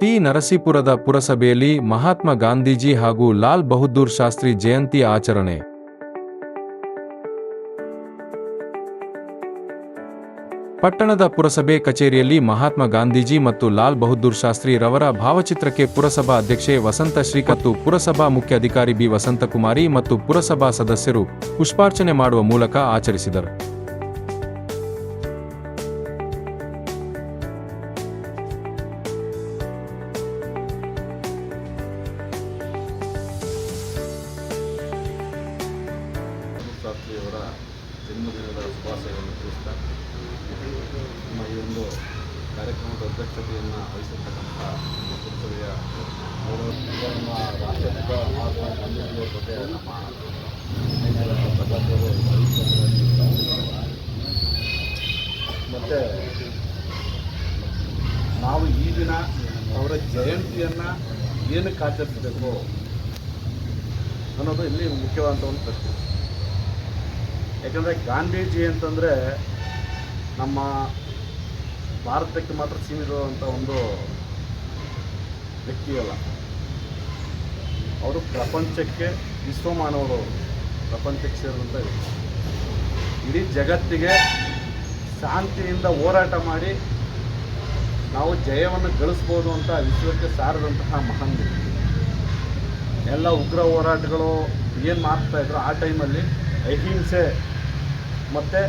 T. ನರಸೀಪುರದ ಪುರಸಭೆಯಲ್ಲಿ ಮಹಾತ್ಮ ಗಾಂಧೀಜಿ ಹಾಗೂ ಲಾಲ್ ಬಹದ್ದೂರ್ ಶಾಸ್ತ್ರಿ ಜಯಂತಿ ಆಚರಣೆ. ಪಟ್ಟಣದ ಪುರಸಭೆ ಕಚೇರಿಯಲ್ಲಿ ಮಹಾತ್ಮ ಗಾಂಧೀಜಿ ಮತ್ತು ಲಾಲ್ ಬಹದ್ದೂರ್ ಶಾಸ್ತ್ರಿ ರವರ ಭಾವಚಿತ್ರಕ್ಕೆ ಪುರಸಭಾ ಅಧ್ಯಕ್ಷೆ ವಸಂತ ಶ್ರೀಕತ್ತು, ಪುರಸಭಾ ಮುಖ್ಯ ಅಧಿಕಾರಿ ಬಿ. ವಸಂತಕುಮಾರಿ ಮತ್ತು ಪುರಸಭಾ ಸದಸ್ಯರು ಪುಷ್ಪಾರ್ಚನೆ ಮಾಡುವ ಮೂಲಕ ಆಚರಿಸಿದರು. ಜನ್ಮದಿನದ ಶುಭಾಶಯವನ್ನು ತಿಳಿಸ್ತಾ ನಮ್ಮ ಈ ಒಂದು ಕಾರ್ಯಕ್ರಮದ ಅಧ್ಯಕ್ಷತೆಯನ್ನು ವಹಿಸಿರ್ತಕ್ಕಂಥ ಪುರಸಭೆಯ ನಮ್ಮ ರಾಷ್ಟ್ರಪಿತ ಮಹಾತ್ಮ ಗಾಂಧೀಜಿಯವರ ಬಗ್ಗೆ ನಮ್ಮ ಮತ್ತು ನಾವು ಈ ದಿನ ಅವರ ಜಯಂತಿಯನ್ನು ಏನಕ್ಕೆ ಆಚರಿಸಬೇಕು ಅನ್ನೋದು ಇಲ್ಲಿ ಮುಖ್ಯವಾದಂಥ ಒಂದು ಪ್ರಶ್ನೆ. ಯಾಕಂದರೆ ಗಾಂಧೀಜಿ ಅಂತಂದರೆ ನಮ್ಮ ಭಾರತಕ್ಕೆ ಮಾತ್ರ ಸೀಮಿತವಾದಂಥ ಒಂದು ವ್ಯಕ್ತಿಯಲ್ಲ ಅವರು ಪ್ರಪಂಚಕ್ಕೆ ವಿಶ್ವಮಾನವರು. ಪ್ರಪಂಚಕ್ಕೆ ಸೇರಿದಂಥ ಇಡೀ ಜಗತ್ತಿಗೆ ಶಾಂತಿಯಿಂದ ಹೋರಾಟ ಮಾಡಿ ನಾವು ಜಯವನ್ನು ಗಳಿಸ್ಬೋದು ಅಂತ ವಿಶ್ವಕ್ಕೆ ಸಾರದಂತಹ ಮಹಾನ್ ವ್ಯಕ್ತಿ. ಎಲ್ಲ ಉಗ್ರ ಹೋರಾಟಗಳು ಏನು ಮಾಡ್ತಾ ಇದ್ರು ಆ ಟೈಮಲ್ಲಿ ಅಹಿಂಸೆ ಮತ್ತು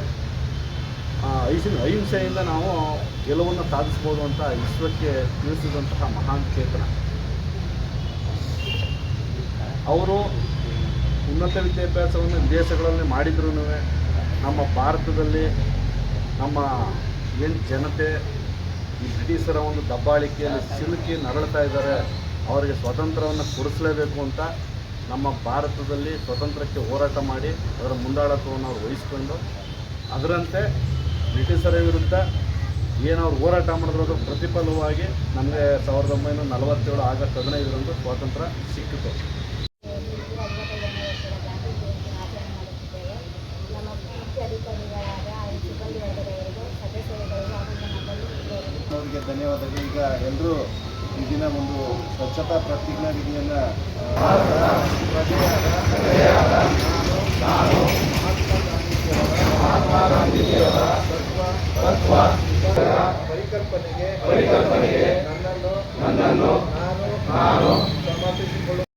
ಅಹಿಂಸೆ ಅಹಿಂಸೆಯಿಂದ ನಾವು ಗೆಲುವನ್ನು ಸಾಧಿಸ್ಬೋದು ಅಂತ ವಿಶ್ವಕ್ಕೆ ತಿಳಿಸಿದಂತಹ ಮಹಾನ್ ಚೇತನ. ಅವರು ಉನ್ನತ ವಿದ್ಯಾಭ್ಯಾಸವನ್ನು ವಿದೇಶಗಳಲ್ಲಿ ಮಾಡಿದ್ರೂ ನಮ್ಮ ಭಾರತದಲ್ಲಿ ನಮ್ಮ ಏನು ಜನತೆ ಈ ಬ್ರಿಟಿಷರ ಒಂದು ದಬ್ಬಾಳಿಕೆಯಲ್ಲಿ ಸಿಲುಕಿ ನರಳ್ತಾ ಇದ್ದಾರೆ, ಅವರಿಗೆ ಸ್ವಾತಂತ್ರ್ಯವನ್ನು ಕೊಡಿಸಲೇಬೇಕು ಅಂತ ನಮ್ಮ ಭಾರತದಲ್ಲಿ ಸ್ವತಂತ್ರಕ್ಕೆ ಹೋರಾಟ ಮಾಡಿ ಅದರ ಮುಂದಾಳತ್ವವನ್ನು ಅವ್ರು ವಹಿಸ್ಕೊಂಡು ಅದರಂತೆ ಬ್ರಿಟಿಷರ ವಿರುದ್ಧ ಏನು ಅವ್ರು ಹೋರಾಟ ಮಾಡಿದ್ರು ಅದು ಪ್ರತಿಫಲವಾಗಿ ನಮಗೆ ಸಾವಿರದ ಒಂಬೈನೂರ ನಲವತ್ತೇಳು ಆಗಸ್ಟ್ ಹದಿನೈದರಂದು ಸ್ವಾತಂತ್ರ್ಯ ಸಿಕ್ಕಿತು. ಅವರಿಗೆ ಧನ್ಯವಾದಗಳು. ಈಗ ಎಲ್ಲರೂ ಈ ದಿನ ಒಂದು ಸ್ವಚ್ಛತಾ ಪ್ರತಿಜ್ಞಾ ವಿಧಿಯನ್ನು ಪರಿಕಲ್ಪನೆಗೆ ನನ್ನನ್ನು ನನ್ನನ್ನು ನಾನು ಸಮರ್ಥಿಸಿಕೊಳ್ಳುತ್ತೇನೆ.